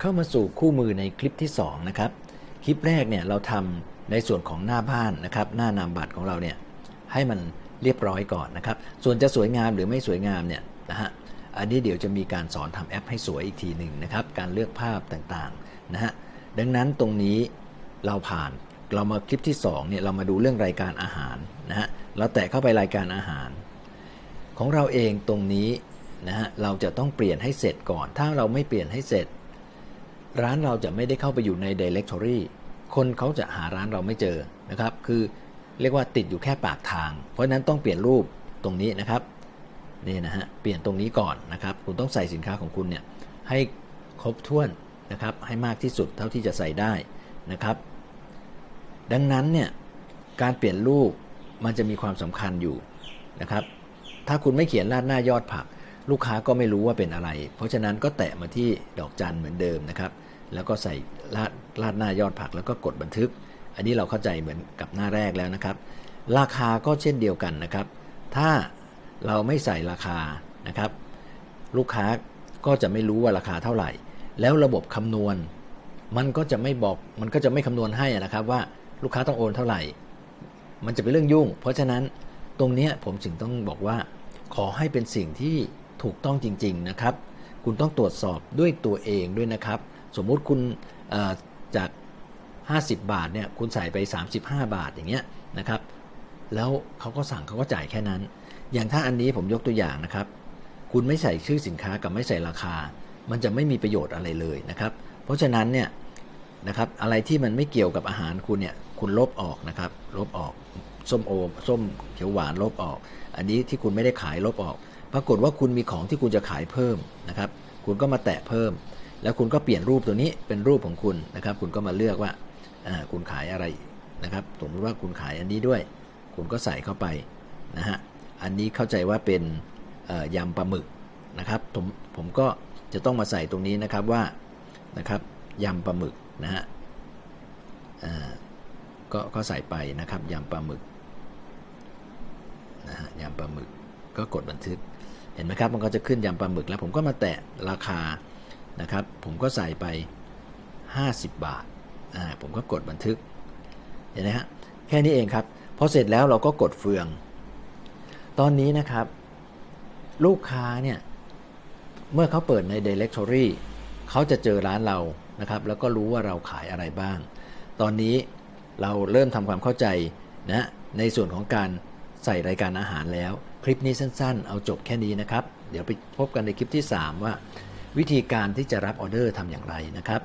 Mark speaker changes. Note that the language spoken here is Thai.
Speaker 1: เข้ามาสู่คู่มือในคลิปที่2นะครับคลิปแรกเนี่ยเราทำในส่วนของหน้าบ้านนะครับหน้านามบัตรของเราเนี่ยให้มันเรียบร้อยก่อนนะครับ ส่วนจะสวยงามหรือไม่สวยงามเนี่ยนะฮะอันนี้เดี๋ยวจะมีการสอนทำแอปให้สวยอีกทีหนึ่งนะครับ การเลือกภาพต่างๆนะฮะดังนั้นตรงนี้เราผ่านเรามาคลิปที่2เนี่ยเรามาดูเรื่องรายการอาหารนะฮะเราแตะเข้าไปรายการอาหาร ของเราเองตรงนี้นะฮะเราจะต้องเปลี่ยนให้เสร็จก่อน ถ้าเราไม่เปลี่ยนให้เสร็จ ร้านเราจะไม่ได้เข้าไปอยู่ใน directory คนเขาจะหาร้านเราไม่เจอนะครับ คือเรียกว่าติดอยู่แค่ปากทาง เพราะนั้นต้องเปลี่ยนรูปตรงนี้นะครับนี่นะฮะเปลี่ยนตรงนี้ก่อนนะครับ คุณต้องใส่สินค้าของคุณเนี่ยให้ครบถ้วนนะครับ ให้มากที่สุดเท่าที่จะใส่ได้นะครับ ดังนั้นเนี่ยการเปลี่ยนรูปมันจะมีความสำคัญอยู่นะครับ ถ้าคุณไม่เขียนราดหน้ายอดผัก ลูกค้าก็ไม่รู้ว่าเป็นอะไร เพราะฉะนั้นก็แตะมาที่ดอกจันเหมือนเดิมนะครับ แล้วก็ใส่ราดราดหน้ายอดผักแล้วก็กดบันทึก อันนี้เราเข้าใจเหมือนกับหน้าแรกแล้วนะครับ ราคาก็เช่นเดียวกันนะครับ ถ้าเราไม่ใส่ราคานะครับ ลูกค้าก็จะไม่รู้ว่าราคาเท่าไหร่ แล้วระบบคำนวณ มันก็จะไม่บอกมันก็จะไม่คำนวณให้นะครับว่าลูกค้าต้องโอนเท่าไหร่ มันจะเป็นเรื่องยุ่ง เพราะฉะนั้นตรงนี้ผมถึงต้องบอกว่าขอให้เป็นสิ่งที่ ถูกต้องจริง ๆนะครับ คุณต้องตรวจสอบด้วยตัวเองด้วยนะครับ สมมุติคุณจาก 50 บาทเนี่ยคุณใส่ไป 35 บาทอย่างเงี้ยนะครับ แล้วเขาก็สั่งเขาก็จ่ายแค่นั้น อย่างถ้าอันนี้ผมยกตัวอย่างนะครับ คุณไม่ใส่ชื่อสินค้ากับไม่ใส่ราคา มันจะไม่มีประโยชน์อะไรเลยนะครับ เพราะฉะนั้นเนี่ยนะครับอะไรที่มันไม่เกี่ยวกับอาหารคุณเนี่ยคุณลบออกนะครับ ลบออกส้มโอส้มเขียวหวานลบออก อันนี้ที่คุณไม่ได้ขายลบออก ปรากฏว่าคุณมีของที่คุณจะขายเพิ่มนะครับ คุณก็มาแตะเพิ่ม แล้วคุณก็เปลี่ยนรูปตัวนี้เป็นรูปของคุณนะครับ คุณก็มาเลือกว่าคุณขายอะไรนะครับ สมมติว่าคุณขายอันนี้ด้วย คุณก็ใส่เข้าไปนะฮะ อันนี้เข้าใจว่าเป็นยำปลาหมึกนะครับ ผมผมก็จะต้องมาใส่ตรงนี้นะครับว่านะครับยำปลาหมึกนะฮะก็ก็ใส่ไปนะครับยำปลาหมึกนะฮะยำปลาหมึกก็กดบันทึก เห็นไหมครับมันก็จะขึ้นยำปลาหมึกแล้วผมก็มาแตะราคานะครับ ผมก็ใส่ไป 50 บาทอ่าผมก็กดบันทึกเห็นไหมฮะแค่นี้เองครับพอเสร็จแล้วเราก็กดเฟือง ตอนนี้นะครับ ลูกค้าเนี่ยเมื่อเขาเปิดใน directory เขาจะเจอร้านเรานะครับ แล้วก็รู้ว่าเราขายอะไรบ้าง ตอนนี้เราเริ่มทำความเข้าใจนะในส่วนของการ ใส่รายการอาหารแล้ว คลิปนี้สั้นๆ เอาจบแค่นี้นะครับ เดี๋ยวไปพบกันในคลิปที่ 3 ว่า วิธีการที่จะรับออเดอร์ทำอย่างไรนะครับ